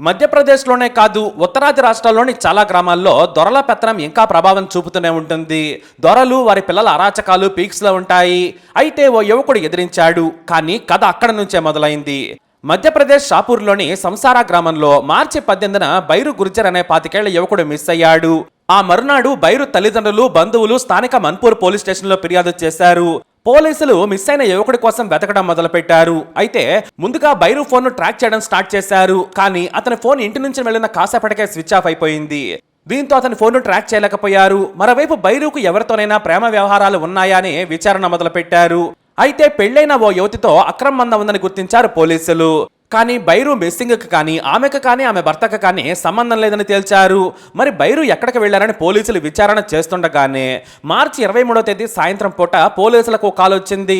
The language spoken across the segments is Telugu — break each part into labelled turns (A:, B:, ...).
A: మధ్యప్రదేశ్లోనే కాదు ఉత్తరాది రాష్ట్రాల్లోని చాలా గ్రామాల్లో దొరల పెత్తనం ఇంకా ప్రభావం చూపుతూనే ఉంటుంది. దొరలు వారి పిల్లల అరాచకాలు పీక్స్లో ఉంటాయి. అయితే ఓ యువకుడు ఎదిరించాడు కానీ కథ అక్కడ నుంచే మొదలైంది. మధ్యప్రదేశ్ షాపూర్లోని సంసారా గ్రామంలో మార్చి పద్దెనిమిదిన బైరు గుర్జర్ అనే పాతికేళ్ళ యువకుడు మిస్ అయ్యాడు. ఆ మరునాడు బైరు తల్లిదండ్రులు బంధువులు స్థానిక మన్పూర్ పోలీస్ స్టేషన్లో ఫిర్యాదు చేశారు. పోలీసులు మిస్ అయిన యువకుడి కోసం వెతకడం మొదలుపెట్టారు. అయితే ముందుగా బైరు ఫోన్ను ట్రాక్ చేయడం స్టార్ట్ చేశారు. కానీ అతని ఫోన్ ఇంటి నుంచి వెళ్ళిన కాసేపటికే స్విచ్ ఆఫ్ అయిపోయింది. దీంతో అతని ఫోన్ను ట్రాక్ చేయలేకపోయారు. మరోవైపు బైరుకు ఎవరితోనైనా ప్రేమ వ్యవహారాలు ఉన్నాయా అని విచారణ మొదలుపెట్టారు. అయితే పెళ్ళైన ఓ యువతితో అక్రమ మందం ఉందని గుర్తించారు పోలీసులు. కానీ బైరు మిస్సింగ్కి కానీ ఆమెకు కానీ ఆమె భర్తకు కానీ సంబంధం లేదని తేల్చారు. మరి బైరు ఎక్కడికి వెళ్ళారని పోలీసులు విచారణ చేస్తుండగానే మార్చి ఇరవై మూడో తేదీ సాయంత్రం పూట పోలీసులకు కాల్ వచ్చింది.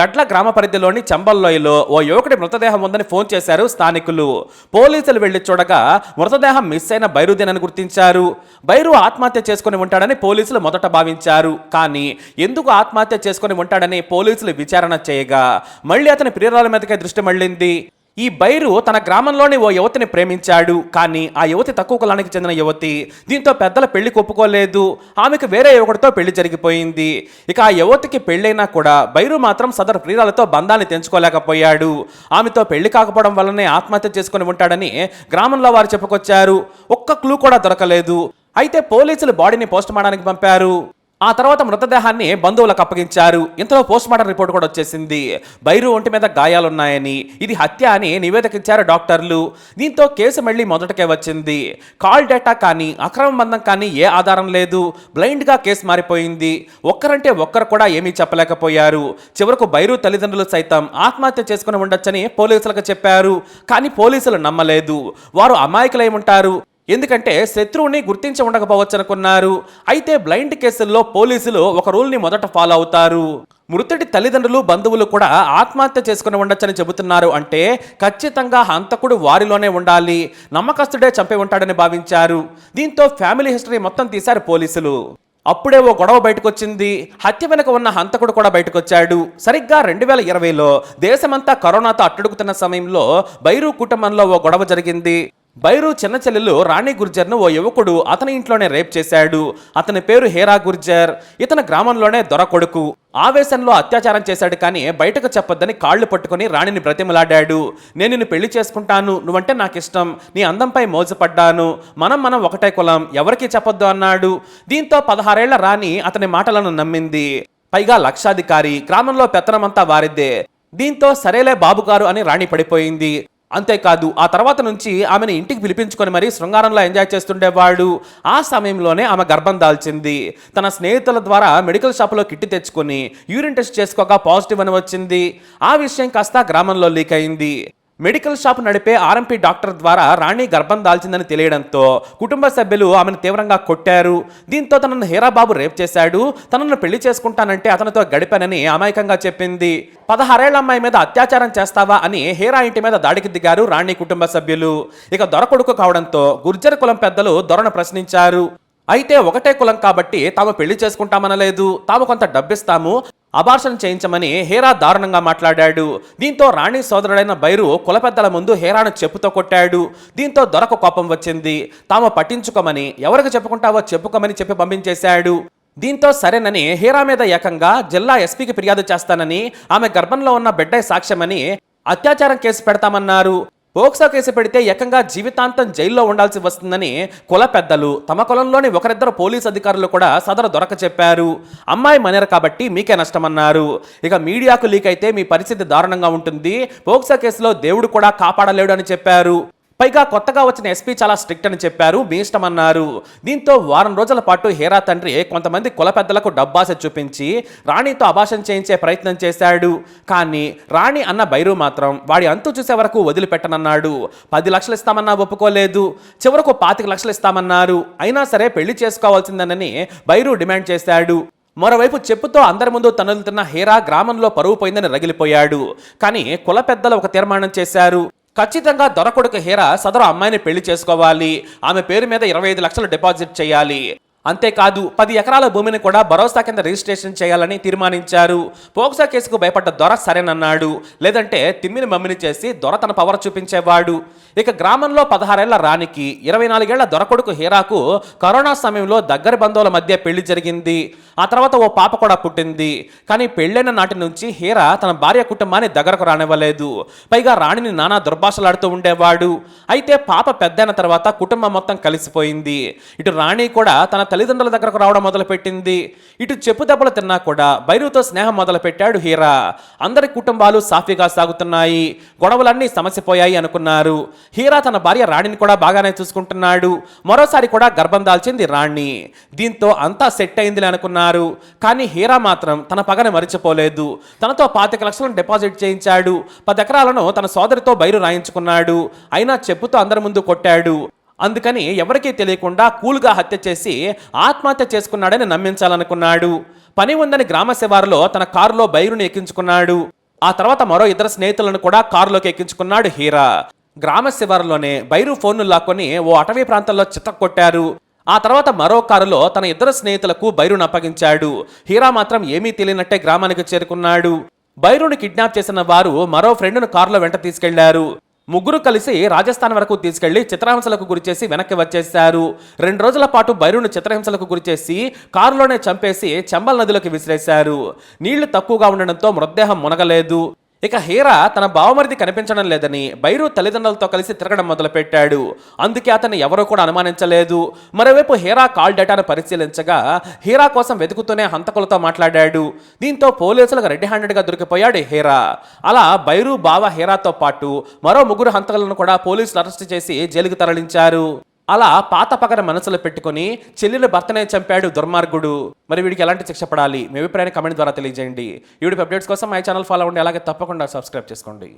A: గడ్ల గ్రామ పరిధిలోని చంబల్లోయలో ఓ యువకుడి మృతదేహం ఉందని ఫోన్ చేశారు స్థానికులు. పోలీసులు వెళ్ళి చూడగా మృతదేహం మిస్ అయిన బైరుదేనని గుర్తించారు. బైరు ఆత్మహత్య చేసుకుని ఉంటాడని పోలీసులు మొదట భావించారు. కానీ ఎందుకు ఆత్మహత్య చేసుకుని ఉంటాడని పోలీసులు విచారణ చేయగా మళ్ళీ అతని ప్రియురాల మీదకే దృష్టి మళ్ళింది. ఈ బైరు తన గ్రామంలోని ఓ యువతిని ప్రేమించాడు. కానీ ఆ యువతి తక్కువ కులానికి చెందిన యువతి దీంతో పెద్దల పెళ్ళి ఒప్పుకోలేదు ఆమెకు వేరే యువకుడితో పెళ్ళి జరిగిపోయింది. ఇక ఆ యువతికి పెళ్ళైనా కూడా బైరు మాత్రం సదరు ప్రియురాలతో బంధాన్ని తెంచుకోలేకపోయాడు. ఆమెతో పెళ్ళి కాకపోవడం వల్లనే ఆత్మహత్య చేసుకుని ఉంటాడని గ్రామంలో వారు చెప్పుకొచ్చారు. ఒక్క క్లూ కూడా దొరకలేదు. అయితే పోలీసులు బాడీని పోస్ట్మార్టానికి పంపారు. ఆ తర్వాత మృతదేహాన్ని బంధువులకు అప్పగించారు. ఇంతలో పోస్ట్ మార్టం రిపోర్ట్ కూడా వచ్చేసింది. బైరు ఒంటి మీద గాయాలున్నాయని ఇది హత్య అని నివేదిక ఇచ్చారు డాక్టర్లు. దీంతో కేసు మళ్ళీ మొదటకే వచ్చింది. కాల్ డేటా కానీ అక్రమ బంధం కానీ ఏ ఆధారం లేదు. బ్లైండ్గా కేసు మారిపోయింది. ఒక్కరంటే ఒక్కరు కూడా ఏమీ చెప్పలేకపోయారు. చివరకు బైరు తల్లిదండ్రులు సైతం ఆత్మహత్య చేసుకుని ఉండొచ్చని పోలీసులకు చెప్పారు. కానీ పోలీసులు నమ్మలేదు. వారు అమాయకులై ఉంటారు. ఎందుకంటే శత్రువుని గుర్తించి ఉండకపోవచ్చు అనుకున్నారు. అయితే బ్లైండ్ కేసుల్లో పోలీసులు ఒక రూల్ని మొదట ఫాలో అవుతారు. మృతుడి తల్లిదండ్రులు బంధువులు కూడా ఆత్మహత్య చేసుకుని ఉండొచ్చని చెబుతున్నారు. అంటే ఖచ్చితంగా హంతకుడు వారిలోనే ఉండాలి. నమ్మకస్తుడే చంపి ఉంటాడని భావించారు. దీంతో ఫ్యామిలీ హిస్టరీ మొత్తం తీశారు పోలీసులు. అప్పుడే ఓ గొడవ బయటకొచ్చింది. హత్య వెనుక ఉన్న హంతకుడు కూడా బయటకొచ్చాడు. సరిగ్గా రెండు వేల ఇరవైలో దేశమంతా కరోనాతో అట్టుడుకుతున్న సమయంలో బైరు కుటుంబంలో ఓ గొడవ జరిగింది. బైరు చిన్న చెల్లెలు రాణి గుర్జర్ను ఓ యువకుడు అతని ఇంట్లోనే రేప్ చేశాడు. అతని పేరు హేరా గుర్జర్. ఇతని గ్రామంలోనే దొర కొడుకు. ఆవేశంలో అత్యాచారం చేశాడు కానీ బయటకు చెప్పొద్దని కాళ్ళు పట్టుకుని రాణిని బ్రతిమలాడాడు. నేను నిన్ను పెళ్ళి చేసుకుంటాను. నువ్వంటే నాకు ఇష్టం నీ అందంపై మోజుపడ్డాను. మనం మనం ఒకటే కులం. ఎవరికి చెప్పొద్దు అన్నాడు. దీంతో పదహారేళ్ళ రాణి అతని మాటలను నమ్మింది. పైగా లక్షాధికారి. గ్రామంలో పెత్తనమంతా వారిద్దే దీంతో సరేలే బాబుగారు అని రాణి పడిపోయింది. అంతేకాదు ఆ తర్వాత నుంచి ఆమెను ఇంటికి పిలిపించుకొని మరీ శృంగారంలో ఎంజాయ్ చేస్తుండేవాడు. ఆ సమయంలోనే ఆమె గర్భం దాల్చింది. తన స్నేహితుల ద్వారా మెడికల్ షాప్లో కిట్టి తెచ్చుకొని యూరిన్ టెస్ట్ చేసుకోక పాజిటివ్ అని వచ్చింది. ఆ విషయం కాస్త గ్రామంలో లీక్ అయింది. మెడికల్ షాప్ నడిపే ఆర్ఎంపీ డాక్టర్ ద్వారా రాణి గర్భం దాల్చిందని తెలియడంతో కుటుంబ సభ్యులు ఆమెను తీవ్రంగా కొట్టారు. దీంతో తనను హీరాబాబు రేప్ చేశాడు. తనను పెళ్ళి చేసుకుంటానంటే అతనితో గడిపానని అమాయకంగా చెప్పింది. పదహారేళ్ళ అమ్మాయి మీద అత్యాచారం చేస్తావా అని హీరా ఇంటి మీద దాడికి దిగారు రాణి కుటుంబ సభ్యులు. ఇక దొర కొడుకు కావడంతో గుర్జర్ కులం పెద్దలు దొరను ప్రశ్నించారు. అయితే ఒకటే కులం కాబట్టి తాము పెళ్ళి చేసుకుంటామనలేదు. తాము కొంత డబ్బిస్తాము. అబార్షన్ చేయించమని హేరా దారుణంగా మాట్లాడాడు. దీంతో రాణి సోదరుడైన బైరు కుల పెద్దల ముందు హేరాను చెప్పుతో కొట్టాడు. దీంతో దొరకు కోపం వచ్చింది. తాము పట్టించుకోమని ఎవరికి చెప్పుకుంటావో చెప్పుకోమని చెప్పి పంపించేశాడు. దీంతో సరేనని హీరా మీద ఏకంగా జిల్లా ఎస్పీకి ఫిర్యాదు చేస్తానని ఆమె గర్భంలో ఉన్న బిడ్డ సాక్ష్యమని అత్యాచారం కేసు పెడతామన్నారు. పోక్సో కేసు పెడితే ఏకంగా జీవితాంతం జైల్లో ఉండాల్సి వస్తుందని కుల పెద్దలు తమ కులంలోని ఒకరిద్దరు పోలీస్ అధికారులు కూడా సదరు దొరక చెప్పారు. అమ్మాయి మనేర కాబట్టి మీకే నష్టమన్నారు. ఇక మీడియాకు లీక్ అయితే మీ పరిస్థితి దారుణంగా ఉంటుంది. పోక్సో కేసులో దేవుడు కూడా కాపాడలేడు అని చెప్పారు. పైగా కొత్తగా వచ్చిన ఎస్పీ చాలా స్ట్రిక్ట్ అని చెప్పారు మీ ఇష్టం అన్నారు దీంతో వారం రోజుల పాటు హేరా తండ్రి కొంతమంది కుల పెద్దలకు డబ్బాస చూపించి రాణితో అభాషణ చేయించే ప్రయత్నం చేశాడు. కానీ రాణి అన్న బైరు మాత్రం వాడి అంతు చూసే వరకు వదిలిపెట్టనన్నాడు. పది లక్షలు ఇస్తామన్నా ఒప్పుకోలేదు. చివరకు పాతిక లక్షలు ఇస్తామన్నారు. అయినా సరే పెళ్ళి చేసుకోవాల్సిందనని బైరు డిమాండ్ చేశాడు. మరోవైపు చెప్పుతో అందరి ముందు తనలుతున్న హేరా గ్రామంలో పరువు పోయిందని రగిలిపోయాడు. కానీ కుల పెద్దలు ఒక తీర్మానం చేశారు. ఖచ్చితంగా దొరకొడుకు హీరా సదరు అమ్మాయిని పెళ్ళి చేసుకోవాలి. ఆమె పేరు మీద ఇరవై ఐదు లక్షలు డిపాజిట్ చేయాలి. అంతేకాదు పది ఎకరాల భూమిని కూడా భరోసా కింద రిజిస్ట్రేషన్ చేయాలని తీర్మానించారు. పోక్సా కేసుకు భయపడ్డ దొర సరేనన్నాడు. లేదంటే తిమ్మిని మమ్మిని చేసి దొర తన పవర్ చూపించేవాడు. ఇక గ్రామంలో పదహారేళ్ళ రాణికి ఇరవై నాలుగేళ్ళ దొరకొడుకు హీరాకు కరోనా సమయంలో దగ్గర బంధువుల మధ్య పెళ్ళి జరిగింది. ఆ తర్వాత ఓ పాప కూడా పుట్టింది. కానీ పెళ్ళైన నాటి నుంచి హీరా తన భార్య కుటుంబాన్ని దగ్గరకు రానివ్వలేదు. పైగా రాణిని నానా దుర్భాషలాడుతూ ఉండేవాడు. అయితే పాప పెద్దైన తర్వాత కుటుంబం మొత్తం కలిసిపోయింది. ఇటు రాణి కూడా తన తల్లిదండ్రుల దగ్గరకు రావడం మొదలుపెట్టింది. ఇటు చెప్పు దెబ్బలు తిన్నా కూడా బైరుతో స్నేహం మొదలుపెట్టాడు హీరా. అందరి కుటుంబాలు సాఫీగా సాగుతున్నాయి. గొడవలన్నీ సమస్యపోయాయి అనుకున్నారు. హీరా తన భార్య రాణిని కూడా బాగానే చూసుకుంటున్నాడు. మరోసారి కూడా గర్భం దాల్చింది రాణి. దీంతో అంతా సెట్ అయిందిలే అనుకున్నారు. కానీ హీరా మాత్రం తన పగని మరిచిపోలేదు. తనతో పాతిక లక్షలను డిపాజిట్ చేయించాడు. పది ఎకరాలను తన సోదరితో బైరు రాయించుకున్నాడు. అయినా చెప్పుతో అందరి ముందు కొట్టాడు. అందుకని ఎవరికీ తెలియకుండా కూల్గా హత్య చేసి ఆత్మహత్య చేసుకున్నాడని నమ్మించాలనుకున్నాడు. పని ఉందని గ్రామ శివారులో తన కారులో బైరుని ఎక్కించుకున్నాడు. ఆ తర్వాత మరో ఇద్దరు స్నేహితులను కూడా కారులోకి ఎక్కించుకున్నాడు హీరా. గ్రామ శివారులోనే బైరు ఫోన్ను లాక్కొని ఓ అటవీ ప్రాంతంలో చిత్త కొట్టారు. ఆ తర్వాత మరో కారులో తన ఇద్దరు స్నేహితులకు బైరును అప్పగించాడు. హీరా మాత్రం ఏమీ తెలియనట్టే గ్రామానికి చేరుకున్నాడు. బైరుని కిడ్నాప్ చేసిన వారు మరో ఫ్రెండ్ను కారులో వెంట తీసుకెళ్ళారు. ముగ్గురు కలిసి రాజస్థాన్ వరకు తీసుకెళ్ళి చిత్రహింసలకు గురిచేసి వెనక్కి వచ్చేశారు. రెండు రోజుల పాటు బైరును చిత్రహింసలకు గురిచేసి కారులోనే చంపేసి చంబల్ నదిలోకి విసిరేశారు. నీళ్ళు తక్కువగా ఉండడంతో మృతదేహం మునగలేదు. ఇక హీరా తన బావమరిది కనిపించడం లేదని బైరు తల్లిదండ్రులతో కలిసి తిరగడం మొదలుపెట్టాడు. అందుకే అతన్ని ఎవరూ కూడా అనుమానించలేదు. మరోవైపు హీరా కాల్ డేటాను పరిశీలించగా హీరా కోసం వెతుకుతూనే హంతకులతో మాట్లాడాడు. దీంతో పోలీసులకు రెడ్ హ్యాండెడ్గా దొరికిపోయాడు హీరా. అలా బైరు బావ హీరాతో పాటు మరో ముగ్గురు హంతకులను కూడా పోలీసులు అరెస్ట్ చేసి జైలుకు తరలించారు. అలా పాత పగన మనసులో పెట్టుకుని చెల్లెలు భర్తనే చంపాడు దుర్మార్గుడు. మరి వీడికి ఎలాంటి శిక్ష పడాలి? మీ అభిప్రాయాన్ని కమెంట్ ద్వారా తెలియజేయండి. వీడియో అప్డేట్స్ కోసం మై ఛానల్ ఫాలో అవ్వండి. అలాగే తప్పకుండా సబ్స్క్రైబ్ చేసుకోండి.